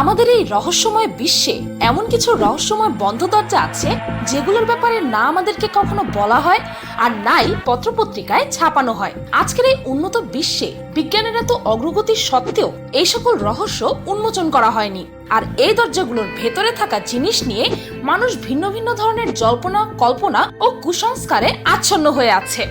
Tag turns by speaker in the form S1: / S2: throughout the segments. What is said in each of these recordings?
S1: আমাদের এই রহস্যময় বিশ্বে এমন কিছু রহস্যময় বন্ধ দরজা আছে, যেগুলোর ব্যাপারে না আমাদেরকে কখনো বলা হয় আর নাই পত্রপত্রিকায় ছাপানো হয়। আজকের এই উন্নত বিশ্বে বিজ্ঞানের এত অগ্রগতি সত্ত্বেও এই সকল রহস্য উন্মোচন করা হয়নি। আর এই দরজাগুলোর ভেতরে থাকা জিনিস নিয়ে মানুষ ভিন্ন ভিন্ন ধরনের জল্পনা, কল্পনা ও কুসংস্কারে আচ্ছন্ন হয়ে আছে।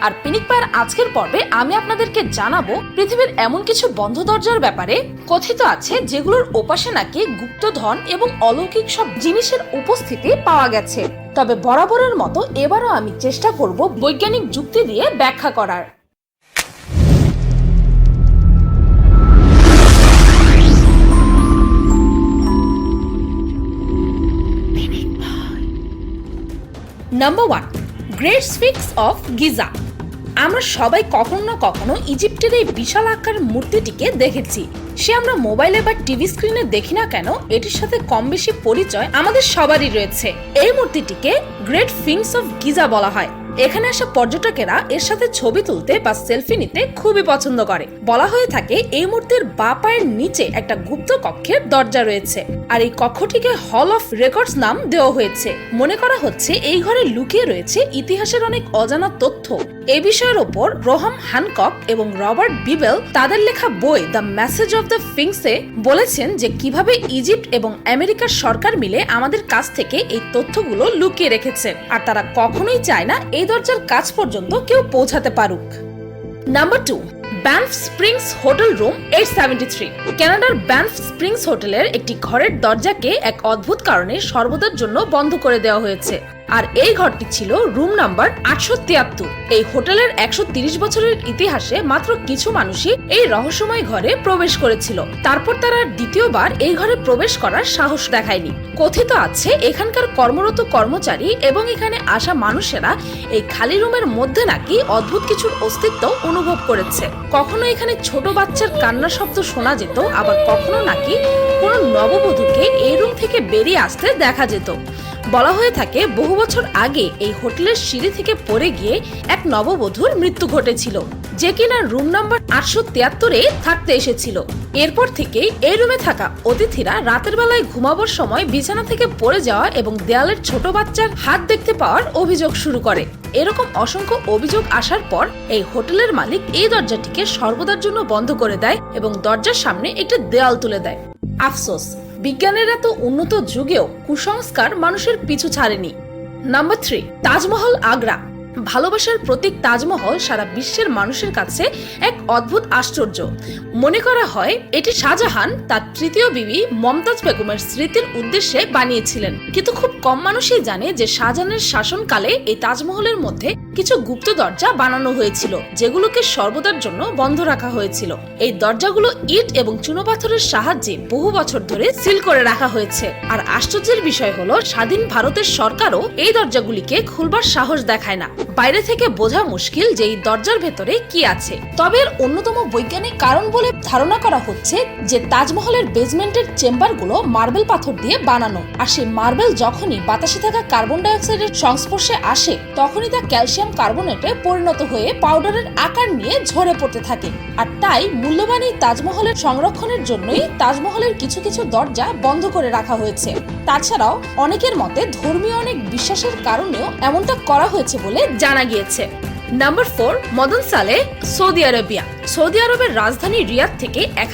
S1: আর পিনিক পায়ের আজকের পর্বে আমি আপনাদেরকে জানাব পৃথিবীর এমন কিছু বন্ধ দরজার ব্যাপারে কথিত আছে যেগুলোর ওপাশে নাকি গুপ্তধন এবং অলৌকিক সব জিনিসের উপস্থিতি পাওয়া গেছে। তবে বরাবরের মতো এবারও আমি চেষ্টা করব বৈজ্ঞানিক যুক্তি দিয়ে ব্যাখ্যা করার। Number one great sphinx of Giza আমরা সবাই কখনো না কখনো ইজিপ্টের এই বিশাল আকার মূর্তিটিকে দেখেছি। সে আমরা মোবাইলে বা টিভি স্ক্রিনে দেখি না কেন, এটির সাথে কম বেশি পরিচয় আমাদের সবারই রয়েছে। এই মূর্তিটিকে গ্রেট ফিংস অফ গিজা বলা হয়। এখানে আসা পর্যটকেরা এর সাথে ছবি তুলতে বা সেলফি নিতে খুবই পছন্দ করে। বলা হয়ে থাকে, এই মূর্তির বা পায়ের নিচে একটা গুপ্ত কক্ষের দরজা রয়েছে আর এই কক্ষটিকে হল অফ রেকর্ডস নাম দেওয়া হয়েছে। মনে করা হচ্ছে এই ঘরে লুকিয়ে রয়েছে ইতিহাসের অনেক অজানা তথ্য। এই বিষয়ের ওপর রোহম হ্যানকক এবং রবার্ট বিবেল তাদের লেখা বই দ্য মেসেজ অফ দ্য ফিংসে বলেছেন যে কীভাবে ইজিপ্ট এবং আমেরিকার সরকার মিলে আমাদের কাছ থেকে এই তথ্যগুলো লুকিয়ে রেখেছে। আর তারা কখনোই চায় না এই দরজার কাজ পর্যন্ত কেউ পৌঁছাতে পারুক। Number two Banff Springs hotel room eight seventy three. কানাডার ব্যানফ স্প্রিংস হোটেলের একটি ঘরের দরজাকে এক অদ্ভুত কারণে সর্বদার জন্য বন্ধ করে দেওয়া হয়েছে। আর এই ঘরটি ছিল রুম নাম্বার আটশো তিয়াত্তর। এই হোটেলের একশো বছরের ইতিহাসে মাত্র কিছু মানুষই এই রহস্যময় ঘরে প্রবেশ করেছিল। তারপর তারা দ্বিতীয়বার এই ঘরে প্রবেশ করার সাহস দেখায়নি। কথিত আছে, এখানকার কর্মরত কর্মচারী এবং এখানে আসা মানুষেরা এই খালি রুমের মধ্যে নাকি অদ্ভুত কিছুর অস্তিত্ব অনুভব করেছে। কখনো এখানে ছোট বাচ্চার কান্না শব্দ শোনা যেত, আবার কখনো নাকি কোনো নববধূকে এই রুম থেকে বেরিয়ে আসতে দেখা যেত। বলা হয়ে থাকে, বহু বছর আগে এই হোটেলের সিঁড়ি থেকে পড়ে গিয়ে এক নববধূর মৃত্যু ঘটেছিল, যে কিনা রুম নাম্বার আটশো তিয়াত্তরে থাকতে এসেছিল। এরপর থেকেই এই রুমে থাকা অতিথিরা রাতের বেলায় ঘুমাবার সময় বিছানা থেকে পড়ে যাওয়া এবং দেয়ালের ছোট বাচ্চার হাত দেখতে পাওয়ার অভিযোগ শুরু করে। এরকম অসংখ্য অভিযোগ আসার পর এই হোটেলের মালিক এই দরজাটিকে সর্বদার জন্য বন্ধ করে দেয় এবং দরজার সামনে একটি দেয়াল তুলে দেয়। আফসোস। বিজ্ঞানের এত উন্নত যুগেও কুসংস্কার মানুষের পিছু ছাড়েনি। Number three Taj Mahal Agra. ভালোবাসার প্রতীক তাজমহল সারা বিশ্বের মানুষের কাছে এক অদ্ভুত আশ্চর্য। মনে করা হয় এটি শাহজাহান, তার তৃতীয় বিবি মমতাজ বেগমের স্মৃতির উদ্দেশ্যে বানিয়েছিলেন। কিন্তু খুব কম মানুষই জানে যে শাহজাহানের শাসনকালে এই তাজমহলের মধ্যে কিছু গুপ্ত দরজা বানানো হয়েছিল, যেগুলোকে সর্বদার জন্য বন্ধ রাখা হয়েছিল। এই দরজাগুলো ইট এবং চুনোপাথরের সাহায্যে বহু বছর ধরে সিল করে রাখা হয়েছে। আর আশ্চর্যের বিষয় হলো, স্বাধীন ভারতের সরকারও এই দরজাগুলিকে খুলবার সাহস দেখায় না। বাইরে থেকে বোঝা মুশকিল যে এই দরজার ভেতরে কি আছে। তবে এর অন্যতম বৈজ্ঞানিক কারণ বলে ধারণা করা হচ্ছে যে তাজমহলের বেসমেন্টের চেম্বারগুলো মার্বেল পাথর দিয়ে বানানো। আর সেই মার্বেল যখনই বাতাসে থাকা কার্বন ডাইঅক্সাইডের সংস্পর্শে আসে, তখনই তা ক্যালসিয়াম কার্বনেটে পরিণত হয়ে পাউডারের আকার নিয়ে ঝরে পড়তে থাকে। আর তাই মূল্যবান এই তাজমহলের সংরক্ষণের জন্যই তাজমহলের কিছু কিছু দরজা বন্ধ করে রাখা হয়েছে। তাছাড়াও অনেকের মতে ধর্মীয় অনেক বিশ্বাসের কারণেও এমনটা করা হয়েছে বলে জানা গিয়েছে। নাম্বার ফোর মদন সালে সৌদি আরবিয়া। সৌদি আরবের রাজধানী রিয়াদ থেকে এক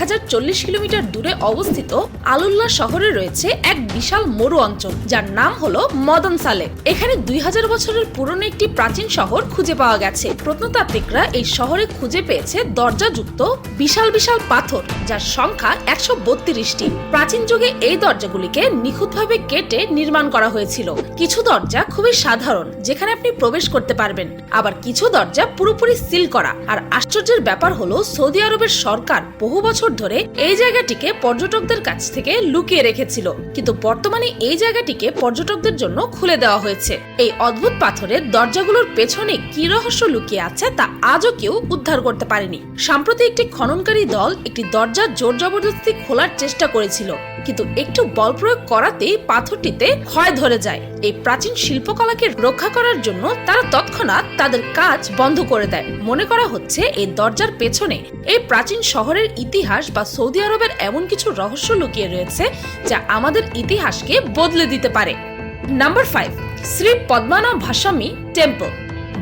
S1: কিলোমিটার দূরে অবস্থিত আলুল্লাহ শহরে রয়েছে এক বিশাল মরু অঞ্চল, যার নাম হলো মদন সালে। এখানে দুই হাজার বছরের পুরনো একটি প্রাচীন শহর খুঁজে পাওয়া গেছে। প্রত্নতাত্ত্বিকরা এই শহরে খুঁজে পেয়েছে দরজাযুক্ত বিশাল বিশাল পাথর, যার সংখ্যা একশো বত্রিশটি। প্রাচীন যুগে এই দরজাগুলিকে নিখুঁতভাবে কেটে নির্মাণ করা হয়েছিল। কিছু দরজা খুবই সাধারণ, যেখানে আপনি প্রবেশ করতে পারবেন। আবার কিছু দরজা পুরোপুরি সিল করা। আর আশ্চর্যের ব্যাপার হলো, সৌদি আরবের সরকার বহু বছর ধরে এই জায়গাটিকে পর্যটকদের কাছ থেকে লুকিয়ে রেখেছিল। কিন্তু বর্তমানে এই জায়গাটিকে পর্যটকদের জন্য খুলে দেওয়া হয়েছে। এই অদ্ভুত পাথরের দরজাগুলোর পেছনে কি রহস্য লুকিয়ে আছে তা আজও কেউ উদ্ধার করতে পারেনি। সম্প্রতি একটি খননকারী দল একটি দরজা জোর জবরদস্তি খোলার চেষ্টা করেছিল। কিন্তু একটু বল প্রয়োগ করাতেই পাথরটিতে ক্ষয় ধরে যায়। এই প্রাচীন শিল্পকলাকে রক্ষা করার জন্য তারা তৎক্ষণাৎ তাদের কাজ বন্ধ করে দেয় মনে করা হচ্ছে এই দরজার পেছনে এই প্রাচীন শহরের ইতিহাস বা সৌদি আরবের এমন কিছু রহস্য লুকিয়ে রয়েছে যা আমাদের ইতিহাসকে বদলে দিতে পারে। Number five Shri Padmanabhaswamy temple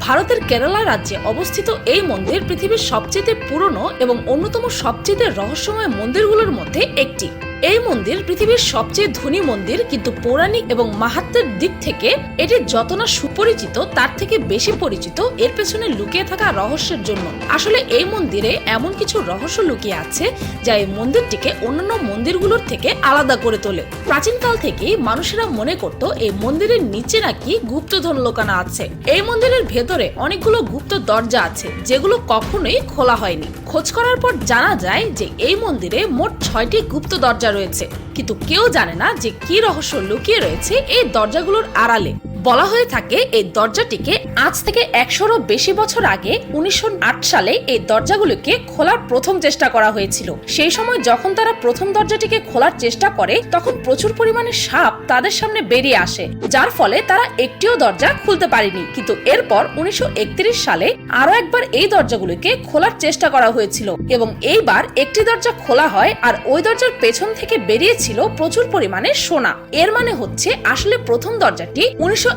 S1: ভারতের কেরালা রাজ্যে অবস্থিত এই মন্দির পৃথিবীর সবচেয়ে পুরনো এবং অন্যতম সবচেয়ে রহস্যময় মন্দিরগুলোর মধ্যে একটি। এই মন্দির পৃথিবীর সবচেয়ে ধনী মন্দির, কিন্তু পৌরাণিক এবং মাহাত্মের দিক থেকে এটি যত না সুপরিচিত, তার থেকে বেশি পরিচিত, এর পেছনে লুকিয়ে থাকা রহস্যের জন্য। আসলে এই মন্দিরে এমন কিছু রহস্য লুকিয়ে আছে, যা এই মন্দিরটিকে অন্যান্য মন্দিরগুলোর থেকে আলাদা করে তোলে। প্রাচীনকাল থেকেই মানুষেরা মনে করত, এই মন্দিরের নিচে নাকি গুপ্তধন লোকানো আছে। এই মন্দিরের ভেতরে অনেকগুলো গুপ্ত দরজা আছে, যেগুলো কখনোই খোলা হয়নি। খোঁজ করার পর জানা যায় যে এই মন্দিরে মোট ছয়টি গুপ্ত দরজা রয়েছে। কিন্তু কেউ জানে না যে কি রহস্য লুকিয়ে রয়েছে এই দরজাগুলোর আড়ালে। বলা হয়ে থাকে, এই দরজাটিকে আজ থেকে একশোরও বেশি বছর আগে উনিশশো আট সালে এই দরজাগুলোকে খোলার প্রথম চেষ্টা করা হয়েছিল। সেই সময় যখন তারা প্রথম দরজাটিকে খোলার চেষ্টা করে, তখন প্রচুর পরিমাণে সাপ তাদের সামনে বেরিয়ে আসে, যার ফলে তারা একটিও দরজা খুলতে পারেনি। কিন্তু এরপর উনিশশো একত্রিশ সালে আরও একবার এই দরজাগুলোকে খোলার চেষ্টা করা হয়েছিল এবং এইবার একটি দরজা খোলা হয় আর ওই দরজার পেছন থেকে বেরিয়েছিল প্রচুর পরিমাণে সোনা। এর মানে হচ্ছে, আসলে প্রথম দরজাটি উনিশশো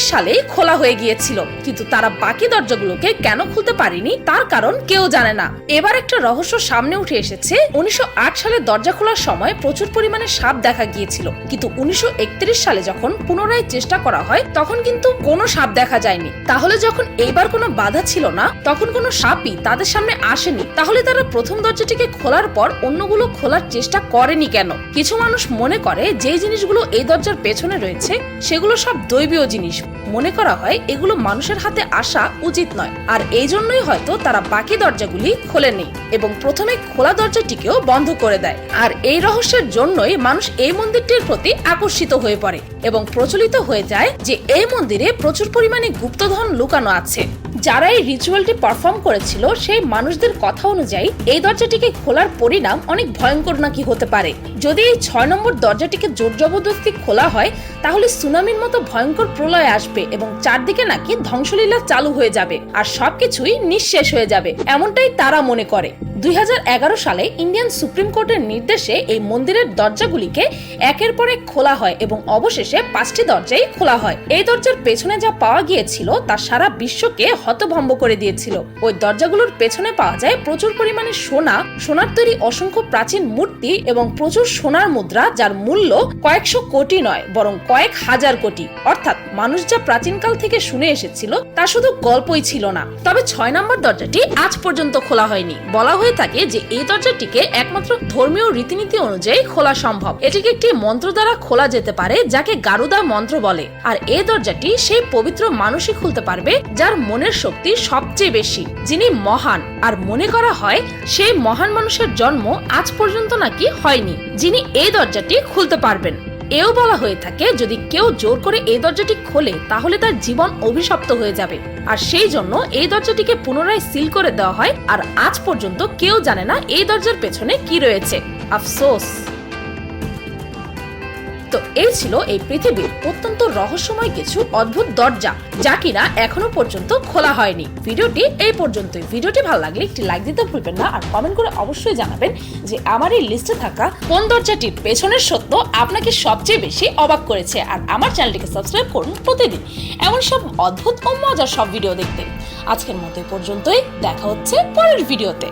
S1: সালেই খোলা হয়ে গিয়েছিল। কিন্তু তারা বাকি দরজাগুলোকে কেন খুলতে পারেনি তার কারণ কেউ জানে না। এবার একটা রহস্য সামনে উঠে এসেছে। উনিশশো সালে দরজা খোলার সময় প্রচুর পরিমাণে সাপ দেখা গিয়েছিল। কিন্তু উনিশশো একত্রিশ সালে যখন পুনরায় চেষ্টা করা হয়, তখন কিন্তু কোনো সাপ দেখা যায়নি। তাহলে যখন এইবার কোনো বাধা ছিল না, তখন কোনো সাপই তাদের সামনে আসেনি। তাহলে তারা প্রথম দরজাটিকে খোলার পর অন্যগুলো খোলার চেষ্টা করেনি কেন? কিছু মানুষ মনে করে যে জিনিসগুলো এই দরজার পেছনে রয়েছে, সেগুলো সব দৈবীয় জিনিস। মনে করা হয়, এগুলো মানুষের হাতে আসা উচিত নয়। আর এই জন্যই হয়তো তারা বাকি দরজাগুলি খোলে খোলেনি এবং প্রথমে খোলা দরজাটিকেও বন্ধ করে দেয়। আর এই রহস্যের জন্যই মানুষ এই মন্দিরটির প্রতি আকর্ষিত হয়ে পড়ে এবং প্রচলিত হয়ে যায় যে এই মন্দিরে প্রচুর পরিমাণে গুপ্তধন লুকানো আছে। যারা এই রিচুয়ালটি পারফর্ম করেছিল, সেই মানুষদের কথা অনুযায়ী এই দরজাটিকে খোলার পরিণাম অনেক ভয়ঙ্কর নাকি হতে পারে। যদি এই ছয় নম্বর দরজাটিকে জোর জবরদস্তি খোলা হয়, তাহলে সুনামির মতো ভয়ঙ্কর প্রলয় আসবে এবং চারদিকে নাকি ধ্বংসলীলা চালু হয়ে যাবে আর সবকিছুই নিঃশেষ হয়ে যাবে, এমনটাই তারা মনে করে। দুই হাজার এগারো সালে ইন্ডিয়ান সুপ্রিম কোর্টের নির্দেশে এই মন্দিরের দরজাগুলিকে একের পর এক খোলা হয় এবং অবশেষে পাঁচটি দরজাই খোলা হয়। এই দরজার পেছনে যা পাওয়া গিয়েছিল, তা সারা বিশ্বকে হতভম্ব করে দিয়েছিল। ওই দরজাগুলোর পেছনে পাওয়া যায় প্রচুর পরিমাণে সোনা, সোনার তৈরি অসংখ্য প্রাচীন মূর্তি এবং প্রচুর সোনার মুদ্রা যার মূল্য কয়েকশো কোটি নয়, বরং কয়েক হাজার কোটি। অর্থাৎ মানুষ যা প্রাচীনকাল থেকে শুনে এসেছিল, তা শুধু গল্পই ছিল না। তবে ছয় নম্বর দরজাটি আজ পর্যন্ত খোলা হয়নি। বলা হয়ে থাকে যে এই দরজাটিকে একমাত্র ধর্মীয় রীতিনীতি অনুযায়ী খোলা সম্ভব। এটিকে একটি মন্ত্র দ্বারা খোলা যেতে পারে, যাকে গারুদা মন্ত্র বলে। আর এই দরজাটি সেই পবিত্র মানুষই খুলতে পারবে, যার মনের শক্তি সবচেয়ে বেশি, যিনি মহান। আর মনে করা হয়, সেই মহান মানুষের জন্ম আজ পর্যন্ত নাকি হয়নি, যিনি এই দরজাটি খুলতে পারবেন। এও বলা হয়ে থাকে, যদি কেউ জোর করে এই দরজাটি খোলে, তাহলে তার জীবন অভিশপ্ত হয়ে যাবে। আর সেই জন্য এই দরজাটিকে পুনরায় সিল করে দেওয়া হয়, আর আজ পর্যন্ত কেউ জানে না এই দরজার পেছনে কি রয়েছে। আফসোস। তো এই ছিল এই পৃথিবীর অত্যন্ত রহস্যময় কিছু অদ্ভুত দরজা, যা কিনা এখনও পর্যন্ত খোলা হয়নি। ভিডিওটি এই পর্যন্তই। ভিডিওটি ভালো লাগলে একটি লাইক দিতে ভুলবেন না, আর কমেন্ট করে অবশ্যই জানাবেন যে আমার এই লিস্টে থাকা কোন দরজাটির পেছনের সত্য আপনাকে সবচেয়ে বেশি অবাক করেছে, আর আমার চ্যানেলটিকে সাবস্ক্রাইব করুন প্রতিদিন। এমন সব অদ্ভুত ও মজার সব ভিডিও দেখতে। আজকের মতো পর্যন্তই। দেখা হচ্ছে পরের ভিডিওতে